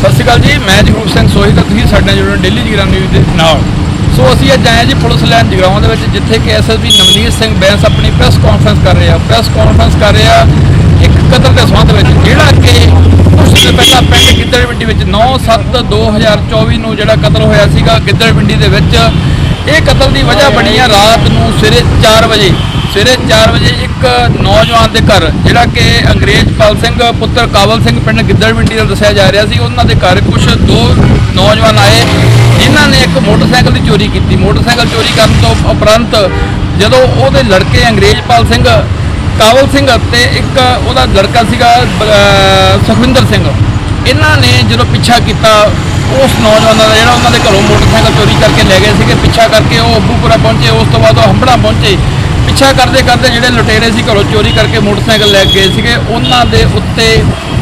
ਸਤਿ ਸ਼੍ਰੀ ਅਕਾਲ ਜੀ, ਮੈਂ ਜਗਰੂਪ ਸਿੰਘ ਸੋਹੀ ਤਾਂ ਤੁਸੀਂ ਸਾਡੇ ਨਾਲ ਜੁੜੇ ਹੋ ਡੇਲੀ ਜਗਰਾ ਨਿਊਜ਼ ਦੇ ਨਾਲ। ਸੋ ਅਸੀਂ ਅੱਜ ਆਏ ਹਾਂ ਜੀ ਪੁਲਿਸ ਲਾਈਨ ਜਗਰਾਉਂ ਦੇ ਵਿੱਚ, ਜਿੱਥੇ ਕਿ ਐਸਐਸਪੀ ਨਵਨੀਤ ਸਿੰਘ ਬੈਂਸ ਆਪਣੀ ਪ੍ਰੈਸ ਕਾਨਫਰੰਸ ਕਰ ਰਹੇ। ਆ ਪ੍ਰੈਸ ਕਾਨਫਰੰਸ ਕਰ ਰਹੇ ਆ ਇੱਕ ਕਤਲ ਦੇ ਸੰਬੰਧ ਵਿੱਚ, ਜਿਹੜਾ ਕਿ ਉਸ ਤੋਂ ਪਹਿਲਾਂ ਪਿੰਡ ਗਿੱਦੜਵਿੰਡੀ ਵਿੱਚ 9/7/2024 ਨੂੰ ਜਿਹੜਾ ਕਤਲ ਹੋਇਆ ਸੀਗਾ ਗਿੱਦੜਵਿੰਡੀ ਦੇ ਵਿੱਚ। ਇਹ ਕਤਲ ਦੀ ਵਜ੍ਹਾ ਬਣੀ ਆ ਰਾਤ ਨੂੰ ਸਵੇਰੇ 4 ਵਜੇ। ਸਵੇਰੇ 4 ਵਜੇ ਇੱਕ ਨੌਜਵਾਨ ਦੇ ਘਰ, ਜਿਹੜਾ ਕਿ ਅੰਗਰੇਜ਼ਪਾਲ ਸਿੰਘ ਪੁੱਤਰ ਕਾਬਲ ਸਿੰਘ ਪਿੰਡ ਗਿੱਦੜਵਿੰਡੀ ਦਾ ਦੱਸਿਆ ਜਾ ਰਿਹਾ ਸੀ, ਉਹਨਾਂ ਦੇ ਘਰ ਕੁਝ ਦੋ ਨੌਜਵਾਨ ਆਏ, ਜਿਨ੍ਹਾਂ ਨੇ ਇੱਕ ਮੋਟਰਸਾਈਕਲ ਦੀ ਚੋਰੀ ਕੀਤੀ। ਮੋਟਰਸਾਈਕਲ ਚੋਰੀ ਕਰਨ ਤੋਂ ਉਪਰੰਤ ਜਦੋਂ ਉਹਦੇ ਲੜਕੇ ਅੰਗਰੇਜ਼ਪਾਲ ਸਿੰਘ, ਕਾਬਲ ਸਿੰਘ ਅਤੇ ਇੱਕ ਉਹਦਾ ਲੜਕਾ ਸੀਗਾ ਸੁਖਵਿੰਦਰ ਸਿੰਘ। ਇਹਨਾਂ ਨੇ ਜਦੋਂ ਪਿੱਛਾ ਕੀਤਾ, ਉਸ ਨੌਜਵਾਨਾਂ ਦਾ ਜਿਹੜਾ ਉਹਨਾਂ ਦੇ ਘਰੋਂ ਮੋਟਰਸਾਈਕਲ ਚੋਰੀ ਕਰਕੇ ਲੈ ਗਏ ਸੀਗੇ, ਪਿੱਛਾ ਕਰਕੇ ਉਹ ਅੱਬੂਪੁਰਾ ਪਹੁੰਚੇ, ਉਸ ਤੋਂ ਬਾਅਦ ਉਹ ਹੰਬੜਾ ਪਹੁੰਚੇ। ਪਿੱਛਾ ਕਰਦੇ ਕਰਦੇ ਜਿਹੜੇ ਲੁਟੇਰੇ ਸੀ ਘਰੋਂ ਚੋਰੀ ਕਰਕੇ ਮੋਟਰਸਾਈਕਲ ਲੈ ਕੇ ਗਏ ਸੀਗੇ, ਉਹਨਾਂ ਦੇ ਉੱਤੇ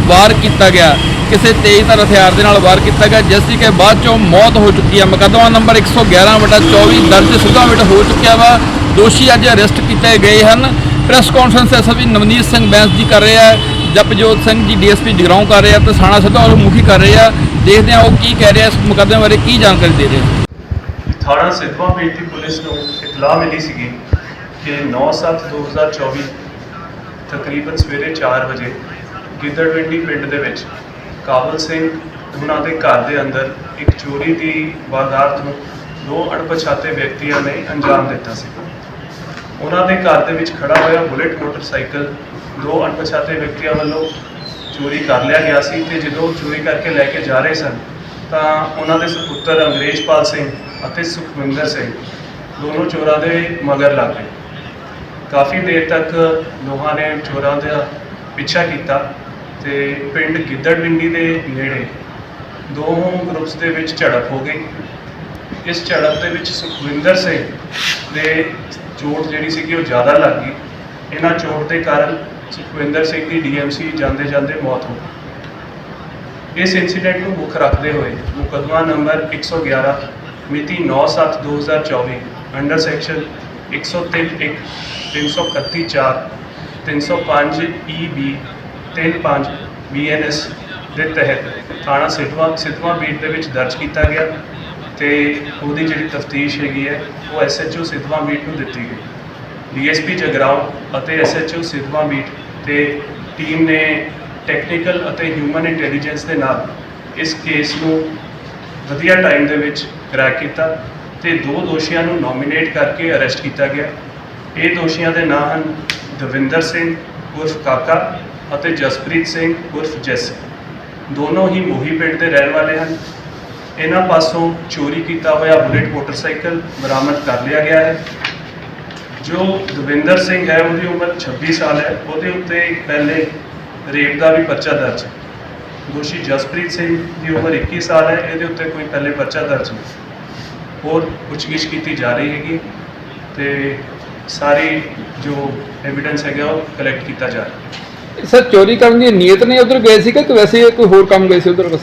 ਵਾਰ ਕੀਤਾ ਗਿਆ। ਕਿਸੇ ਤੇਜ਼ਧਾਰ ਹਥਿਆਰ ਦੇ ਨਾਲ ਵਾਰ ਕੀਤਾ ਗਿਆ, ਜਿਸ ਦੀ ਕਿ ਬਾਅਦ ਚੋਂ ਮੌਤ ਹੋ ਚੁੱਕੀ ਹੈ। ਮੁਕੱਦਮਾ ਨੰਬਰ 111 ਵਟਾ 24 ਦਰਜ ਸੁਧਾ ਵਿਟ ਹੋ ਚੁੱਕਿਆ ਵਾ। ਦੋਸ਼ੀ ਅੱਜ ਅਰੈਸਟ ਕੀਤੇ ਗਏ ਹਨ। Press conference SSP Navneet Singh Bains ji ਕਰ ਰਹੇ ਆ ਜਪਜੋਤ ਸਿੰਘ ਜੀ ਡੀਐਸਪੀ ਜਗਰਾਉਂ ਕਰ ਰਹੇ ਆ ਤੇ ਸਾਣਾ ਸਿੱਧਾ ਉਹ ਮੁਖੀ ਕਰ ਰਹੇ ਆ ਦੇਖਦੇ ਆ ਉਹ ਕੀ ਕਹਿ ਰਿਹਾ ਇਸ ਮੁਕੱਦਮੇ ਬਾਰੇ ਕੀ ਜਾਣਕਾਰੀ ਦੇ ਰਹੇ ਆ ਥਾਣਾ ਸਿੱਧਵਾਂ ਪੇਟ ਦੀ ਪੁਲਿਸ ਨੂੰ ਇਤਲਾਹ ਮਿਲੀ ਸੀਗੀ ਕਿ 9/7/2024 ਤਕਰੀਬਨ ਸਵੇਰੇ 4 ਵਜੇ ਗਿੱਦੜਵਿੰਡੀ ਪਿੰਡ ਦੇ ਵਿੱਚ ਕਾਬਲ ਸਿੰਘ ਉਹਨਾਂ ਦੇ ਘਰ ਦੇ ਅੰਦਰ ਇੱਕ ਚੋਰੀ ਦੀ ਵਾਰਦਾਤ ਨੂੰ ਦੋ ਅਣਪਛਾਤੇ ਵਿਅਕਤੀਆਂ ਨੇ ਅੰਜਾਮ ਦਿੱਤਾ ਸੀ। ਉਹਨਾਂ ਦੇ ਘਰ ਦੇ ਵਿੱਚ ਖੜਾ ਹੋਇਆ ਬੁਲੇਟ ਮੋਟਰਸਾਈਕਲ ਦੋ ਅਣਪਛਾਤੇ ਵਿਅਕਤੀਆਂ ਵੱਲੋਂ ਚੋਰੀ ਕਰ ਲਿਆ ਗਿਆ ਸੀ ਤੇ ਜਦੋਂ ਚੋਰੀ ਕਰਕੇ ਲੈ ਕੇ ਜਾ ਰਹੇ ਸਨ, ਤਾਂ ਉਹਨਾਂ ਦੇ ਸੁਪੁੱਤਰ ਅੰਗਰੇਜ਼ਪਾਲ ਸਿੰਘ ਅਤੇ ਸੁਖਵਿੰਦਰ ਸਿੰਘ ਦੋਨੋਂ ਚੋਰਾਂ ਦੇ ਮਗਰ ਲੱਗ ਗਏ। ਕਾਫੀ ਦੇਰ ਤੱਕ ਦੋਹਾਂ ਨੇ ਚੋਰਾਂ ਦਾ ਪਿੱਛਾ ਕੀਤਾ ਤੇ ਪਿੰਡ ਗਿੱਦੜਵਿੰਡੀ ਦੇ ਨੇੜੇ ਦੋ ਗਰੁੱਪਸ ਦੇ ਵਿੱਚ ਝੜਪ ਹੋ ਗਈ। ਇਸ ਝੜਪ ਦੇ ਵਿੱਚ ਸੁਖਵਿੰਦਰ ਸਿੰਘ ਦੇ ਚੋਟ ਜਿਹੜੀ ਸੀਗੀ ਉਹ ਜ਼ਿਆਦਾ ਲੱਗ ਗਈ। ਇਹਨਾਂ ਚੋਟ ਦੇ ਕਾਰਨ ਸੁਖਵਿੰਦਰ ਸਿੰਘ ਦੀ ਡੀਐਮਸੀ ਜਾਂਦੇ ਜਾਂਦੇ ਮੌਤ ਹੋ ਗਈ। ਇਸ ਇਨਸੀਡੈਂਟ ਨੂੰ ਮੁੱਖ ਰੱਖਦੇ ਹੋਏ ਮੁਕੱਦਮਾ ਨੰਬਰ 111 ਮਿਤੀ 9/7/2024 ਅੰਡਰ ਸੈਕਸ਼ਨ 103 331 4 305 ਈਬੀ 35 ਬੀਐਨਐਸ ਦੇ ਤਹਿਤ ਥਾਣਾ ਸਿੱਧਵਾਂ ਸਿੱਧਵਾਂ ਬੀਟ ਦੇ ਵਿੱਚ ਦਰਜ ਕੀਤਾ ਗਿਆ ਤੇ ਉਹਦੀ ਜਿਹੜੀ ਤਫਤੀਸ਼ ਹੈਗੀ ਹੈ, ਉਹ ਐਸਐਚਓ ਸਿੱਧਵਾਂ ਬੀਟ ਨੂੰ ਦਿੱਤੀ ਗਈ। ਡੀਐਸਪੀ ਜਗਰਾਉਂ ਅਤੇ ਐਸਐਚਓ ਸਿੱਧਵਾਂ ਬੀਟ ਤੇ ਟੀਮ ਨੇ ਟੈਕਨੀਕਲ ਅਤੇ ਹਿਊਮਨ ਇੰਟੈਲੀਜੈਂਸ ਦੇ ਨਾਲ ਇਸ ਕੇਸ ਨੂੰ ਵਧੀਆ ਟਾਈਮ ਦੇ ਵਿੱਚ ਕਰੈਕ ਕੀਤਾ। ਤੇ ਦੋ ਦੋਸ਼ੀਆਂ ਨੂੰ ਨੋਮੀਨੇਟ ਕਰਕੇ ਅਰੈਸਟ ਕੀਤਾ ਗਿਆ। ਇਹ ਦੋਸ਼ੀਆਂ ਦੇ ਨਾਂ ਹਨ ਦਵਿੰਦਰ ਸਿੰਘ, ਉਰਫ ਕਾਕਾ ਅਤੇ ਜਸਪ੍ਰੀਤ ਸਿੰਘ, ਉਰਫ ਜੈਸ। ਦੋਨੋਂ ਹੀ ਮੋਹੀ ਪਿੰਡ ਦੇ ਰਹਿਣ ਵਾਲੇ ਹਨ। ਇਹਨਾਂ ਪਾਸੋਂ ਚੋਰੀ ਕੀਤਾ ਹੋਇਆ ਬੁਲੇਟ ਮੋਟਰਸਾਈਕਲ ਬਰਾਮਦ ਕਰ ਲਿਆ ਗਿਆ ਹੈ। ਜੋ ਦਵਿੰਦਰ ਸਿੰਘ ਹੈ, ਉਹਦੀ ਉਮਰ 26 ਸਾਲ ਹੈ। ਉਹਦੇ ਉੱਤੇ ਪਹਿਲੇ ਰੇਪ ਦਾ ਵੀ ਪਰਚਾ ਦਰਜ ਹੈ। ਦੋਸ਼ੀ ਜਸਪ੍ਰੀਤ ਸਿੰਘ ਦੀ ਉਮਰ 21 ਸਾਲ ਹੈ। ਇਹਦੇ ਉੱਤੇ ਕੋਈ ਪਹਿਲੇ ਪਰਚਾ ਦਰਜ ਨਹੀਂ। ਹੋਰ ਪੁੱਛਗਿੱਛ ਕੀਤੀ ਜਾ ਰਹੀ ਹੈਗੀ ਤੇ ਸਾਰੀ ਜੋ ਐਵੀਡੈਂਸ ਹੈਗਾ ਉਹ ਕਲੈਕਟ ਕੀਤਾ ਜਾ ਰਿਹਾ। ਸਰ ਚੋਰੀ ਕਰਨ ਦੀ ਨੀਅਤ ਨੇ ਉਧਰ ਗਏ ਸੀ ਕਿ ਵੈਸੇ ਕੋਈ ਹੋਰ ਕੰਮ ਗਏ ਸੀ ਉਧਰ ਬਸ?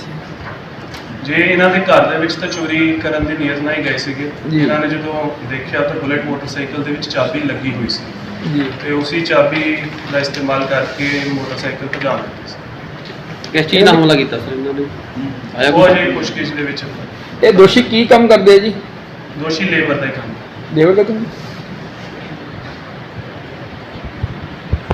ਜੇ ਇਹਨਾਂ ਦੇ ਘਰ ਦੇ ਵਿੱਚ ਤਾਂ ਚੋਰੀ ਕਰਨ ਦੀ ਨੀਅਤ ਨਾਲ ਹੀ ਗਏ ਸੀਗੇ। ਜੀ। ਇਹਨਾਂ ਨੇ ਜਦੋਂ ਦੇਖਿਆ ਤਾਂ ਬੁਲੇਟ ਮੋਟਰਸਾਈਕਲ ਦੇ ਵਿੱਚ ਚਾਬੀ ਲੱਗੀ ਹੋਈ ਸੀ। ਜੀ। ਤੇ ਉਸੇ ਚਾਬੀ ਦਾ ਇਸਤੇਮਾਲ ਕਰਕੇ ਮੋਟਰਸਾਈਕਲ ਭਜਾ ਦਿੱਤੀ ਸੀ। ਕਿਸ ਚੀਜ਼ ਨਾਲ ਹਮਲਾ ਕੀਤਾ ਸਰ ਇਹਨਾਂ ਨੇ? ਆਇਆ ਉਹ ਕੋਈ ਅਜੇ ਪੁੱਛਗਿੱਛ ਦੇ ਵਿੱਚ। ਇਹ ਦੋਸ਼ੀ ਕੀ ਕੰਮ ਕਰਦੇ ਆ ਜੀ? ਦੋਸ਼ੀ ਲੇਬਰ ਦਾ ਹੀ ਕੰਮ। ਦੇਵਰ ਦਾ ਕੰਮ?